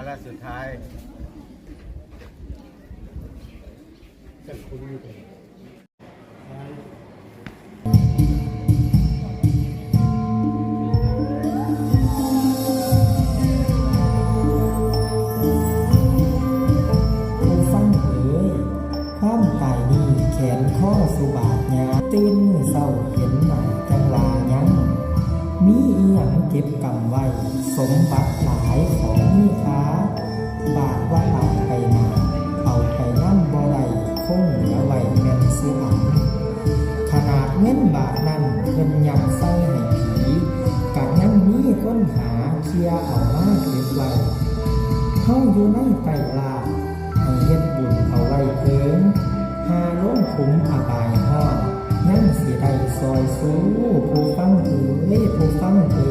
าราชสุดท้ายจะคุ้นอยู่ตื่นเศาเห็นหน้ากลายังมีอีหยัเก็บกำไว้ สมบัติหลายขอ หาเชียเอามาเก็นไว้เข้าอยู่ในไตลาให้เฮ็ดบุญเอาไว้เพิ่งหาล้มคุ้มอาบายหอดนั่งสีได้ซอยสู้ผู้ฟังเอ๋ยผู้ฟังเอ๋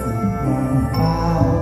สิบแดงเก้า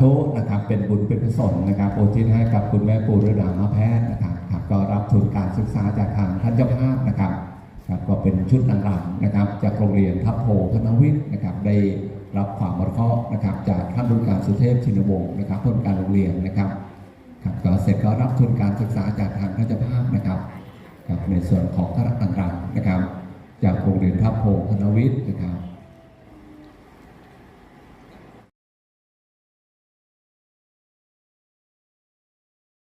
ธุนะครับเป็นบุญเป็นกุศลนะครับโอุทิศให้กับคุณแม่ปู่ฤดามาแพทย์นะครับครับก็รับทุนการศึกษาจากทางท่านเจ้าภาพนะครับครับก็เป็นชุดนางรำนะครับ จากโรงเรียนทัพโพพนวิทย์นะครับได้รับความมรเคราะนะครับ จากท่านบุญการสุเทพชินวงศ์นะครับผู้การโรงเรียนนะครับครับก็เสร็จก็รับทุนการศึกษาจากทางท่านเจ้าภาพนะครับครับในส่วนของคณะนางรำนะครับ จากโรงเรียนทัพโพพนวิทย์นะครับ